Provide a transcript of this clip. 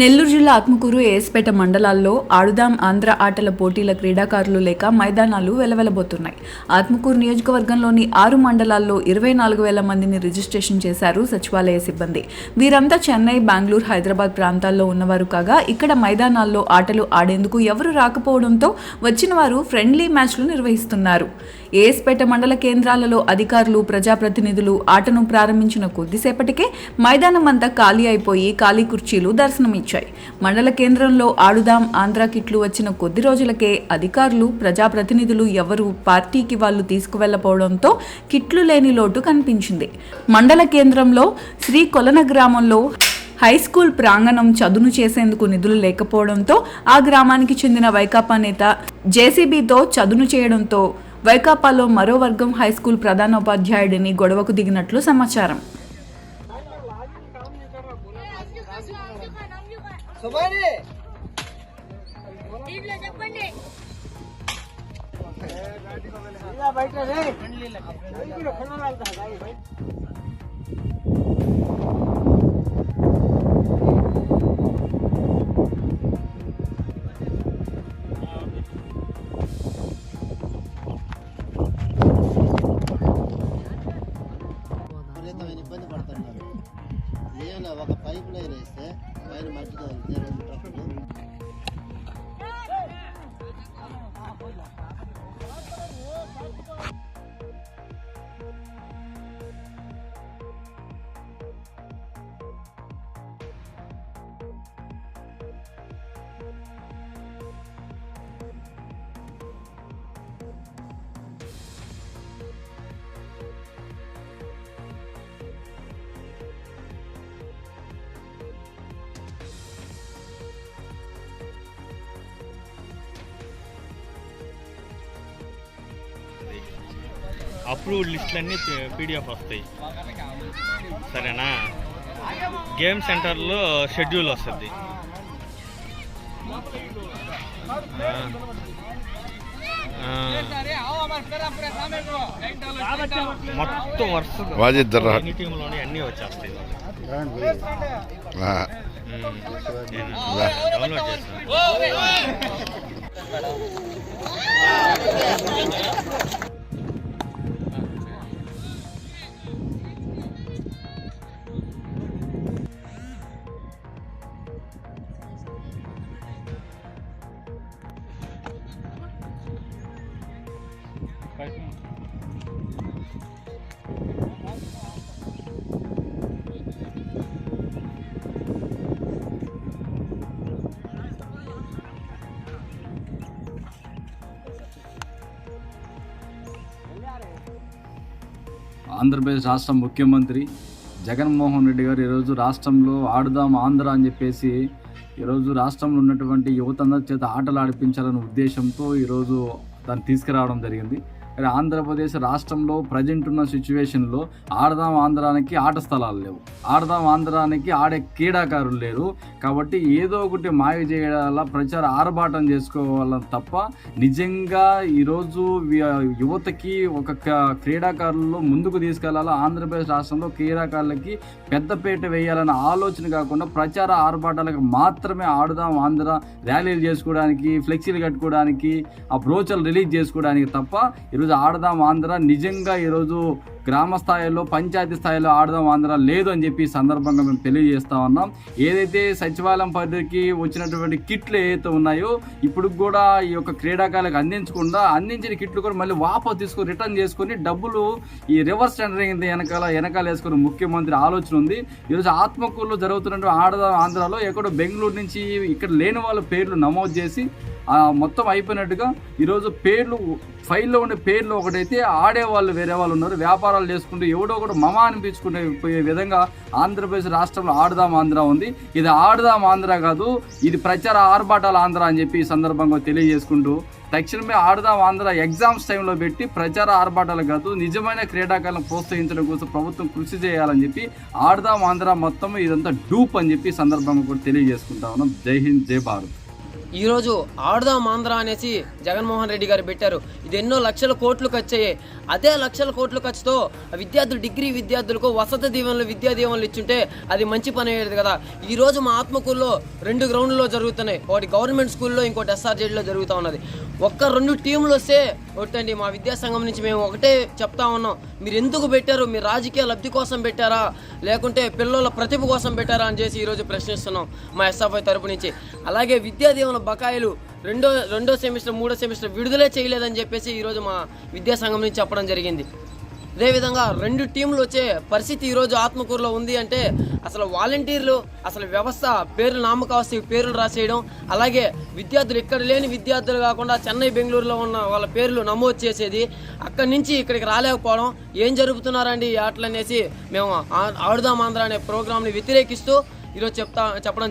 నెల్లూరు జిల్లా ఆత్మకూరు ఏఎస్పేట మండలాల్లో ఆడుదాం ఆంధ్ర ఆటల పోటీల క్రీడాకారులు లేక మైదానాలు వెలవెలబోతున్నాయి. ఆత్మకూరు నియోజకవర్గంలోని ఆరు మండలాల్లో ఇరవై నాలుగు వేల మందిని రిజిస్ట్రేషన్ చేశారు సచివాలయ సిబ్బంది. వీరంతా చెన్నై బెంగళూరు హైదరాబాద్ ప్రాంతాల్లో ఉన్నవారు కాగా ఇక్కడ మైదానాల్లో ఆటలు ఆడేందుకు ఎవరు రాకపోవడంతో వచ్చిన వారు ఫ్రెండ్లీ మ్యాచ్లు నిర్వహిస్తున్నారు. ఏఎస్పేట మండల కేంద్రాలలో అధికారులు ప్రజాప్రతినిధులు ఆటను ప్రారంభించిన కొద్దిసేపటికే మైదానం అంతా ఖాళీ అయిపోయి ఖాళీ కుర్చీలు దర్శనమిచ్చాయి. మండల కేంద్రంలో ఆడుదాం ఆంధ్ర కిట్లు వచ్చిన కొద్ది రోజులకే అధికారులు ప్రజాప్రతినిధులు ఎవరు పార్టీకి వాళ్ళు తీసుకువెళ్ళపోవడంతో కిట్లు లేని లోటు కనిపించింది. మండల కేంద్రంలో శ్రీ కొలన గ్రామంలో హై స్కూల్ ప్రాంగణం చదును చేసేందుకు నిధులు లేకపోవడంతో ఆ గ్రామానికి చెందిన వైకాపా నేత జేసీబీతో చదును చేయడంతో వైకాపాలో మరో వర్గం హై స్కూల్ ప్రధానోపాధ్యాయుడిని గొడవకు దిగినట్లు సమాచారం. చెప్పండి ఒక పైప్ లైన్ వేస్తే పైన మట్టి అప్రూవ్డ్ లిస్టులన్నీ పీడిఎఫ్ వస్తాయి. సరేనా? గేమ్ సెంటర్లో షెడ్యూల్ వస్తుంది. మొత్తం వరుస జర్రా. అన్ని టీంలోనే అన్నీ వచ్చేస్తాయి. ఆ, ఉమ్. నేను డౌన్లోడ్ చేస్తాను ఆంధ్రప్రదేశ్ రాష్ట్ర ముఖ్యమంత్రి జగన్మోహన్ రెడ్డి గారు ఈరోజు రాష్ట్రంలో ఆడుదాం ఆంధ్ర అని చెప్పేసి ఈరోజు రాష్ట్రంలో ఉన్నటువంటి యువతందరి చేత ఆటలు ఆడిపించాలనే ఉద్దేశంతో ఈరోజు దాన్ని తీసుకురావడం జరిగింది. ఆంధ్రప్రదేశ్ రాష్ట్రంలో ప్రజెంట్ ఉన్న సిచ్యువేషన్లో ఆడదాం ఆంధ్రానికి ఆట స్థలాలు లేవు. ఆడదాం ఆంధ్రానికి ఆడే క్రీడాకారులు లేరు. కాబట్టి ఏదో ఒకటి మాయ చేయాల ప్రచార ఆర్భాటం చేసుకోవాలని తప్ప నిజంగా ఈరోజు యువతకి ఒక క్రీడాకారుల్లో ముందుకు తీసుకెళ్ళాలా ఆంధ్రప్రదేశ్ రాష్ట్రంలో క్రీడాకారులకి పెద్దపేట వేయాలన్న ఆలోచన కాకుండా ప్రచార ఆర్భాటాలకు మాత్రమే ఆడుదాం ఆంధ్ర ర్యాలీలు చేసుకోవడానికి ఫ్లెక్సీలు కట్టుకోవడానికి ఆ బ్రోచర్లు రిలీజ్ చేసుకోవడానికి తప్ప ఈరోజు ఆడదాం ఆంధ్ర. నిజంగా ఈరోజు గ్రామ స్థాయిలో పంచాయతీ స్థాయిలో ఆడదాం ఆంధ్ర లేదు అని చెప్పి సందర్భంగా మేము తెలియజేస్తా ఉన్నాం. ఏదైతే సచివాలయం పరిధికి వచ్చినటువంటి కిట్లు ఏదైతే ఉన్నాయో ఇప్పుడు కూడా ఈ యొక్క క్రీడాకాలకు అందించకుండా అందించిన కిట్లు కూడా మళ్ళీ వాపస్ తీసుకొని రిటర్న్ చేసుకొని డబ్బులు ఈ రివర్స్ టెండరింగ్ వెనకాల వెనకాల వేసుకుని ముఖ్యమంత్రి ఆలోచన ఉంది. ఈరోజు ఆత్మకూరులో జరుగుతున్నటువంటి ఆడదాం ఆంధ్రాలో ఎక్కడో బెంగళూరు నుంచి ఇక్కడ లేని వాళ్ళ పేర్లు నమోదు చేసి మొత్తం అయిపోయినట్టుగా ఈరోజు పేర్లు ఫైల్లో ఉండే పేర్లు ఒకటైతే ఆడే వాళ్ళు వేరే వాళ్ళు ఉన్నారు. వ్యాపారాలు చేసుకుంటూ ఎవడో ఒకటి మమ అనిపించుకునే పోయే విధంగా ఆంధ్రప్రదేశ్ రాష్ట్రంలో ఆడదాం ఆంధ్ర ఉంది. ఇది ఆడదాం ఆంధ్ర కాదు ఇది ప్రచార ఆర్భాటాల ఆంధ్ర అని చెప్పి ఈ సందర్భంగా తెలియజేసుకుంటూ తక్షణమే ఆడదాం ఆంధ్ర ఎగ్జామ్స్ టైంలో పెట్టి ప్రచార ఆర్భాటాలు కాదు నిజమైన క్రీడాకారులను ప్రోత్సహించడం కోసం ప్రభుత్వం కృషి చేయాలని చెప్పి ఆడదాం ఆంధ్ర మొత్తం ఇదంతా డూప్ అని చెప్పి సందర్భంగా కూడా తెలియజేసుకుంటా ఉన్నాం. జై హింద్ జై భారత్. ఈరోజు ఆడుదాం ఆంధ్ర అనేసి జగన్మోహన్ రెడ్డి గారు పెట్టారు. ఇది ఎన్నో లక్షల కోట్లు ఖర్చయ్యాయి. అదే లక్షల కోట్లు ఖర్చుతో విద్యార్థులు డిగ్రీ విద్యార్థులకు వసతి దీవెనలు విద్యా దీవెనలు ఇచ్చుంటే అది మంచి పని అయ్యేది కదా. ఈరోజు మా ఆత్మకూరులో రెండు గ్రౌండ్లో జరుగుతున్నాయి. ఒకటి గవర్నమెంట్ స్కూల్లో ఇంకోటి ఎస్ఆర్జెడ్లో జరుగుతూ ఉన్నది. ఒక్క రెండు టీంలు వస్తే ఒకటండి మా విద్యాసంఘం నుంచి మేము ఒకటే చెప్తా ఉన్నాం. మీరు ఎందుకు పెట్టారు? మీరు రాజకీయ లబ్ధి కోసం పెట్టారా? లేకుంటే పిల్లల ప్రతిభ కోసం పెట్టారా అని చేసి ఈరోజు ప్రశ్నిస్తున్నాం మా ఎస్ఎఫ్ఐ తరపు నుంచి. అలాగే విద్యాదీవన బకాయిలు రెండో రెండో సెమిస్టర్ మూడో సెమిస్టర్ విడుదలే చేయలేదని చెప్పేసి ఈరోజు మా విద్యాసంఘం నుంచి చెప్పడం జరిగింది. అదేవిధంగా రెండు టీంలు వచ్చే పరిస్థితి ఈరోజు ఆత్మకూరులో ఉంది అంటే అసలు వాలంటీర్లు అసలు వ్యవస్థ పేర్లు నామకావస్థ పేర్లు రాసేయడం అలాగే విద్యార్థులు ఇక్కడ లేని విద్యార్థులు కాకుండా చెన్నై బెంగళూరులో ఉన్న వాళ్ళ పేర్లు నమోదు చేసేది అక్కడి నుంచి ఇక్కడికి రాలేకపోవడం ఏం జరుపుతున్నారండి ఈ ఆటలు అనేసి మేము ఆడుదాం ఆంధ్ర అనే ప్రోగ్రామ్ని వ్యతిరేకిస్తూ ఈరోజు చెప్తా చెప్పడం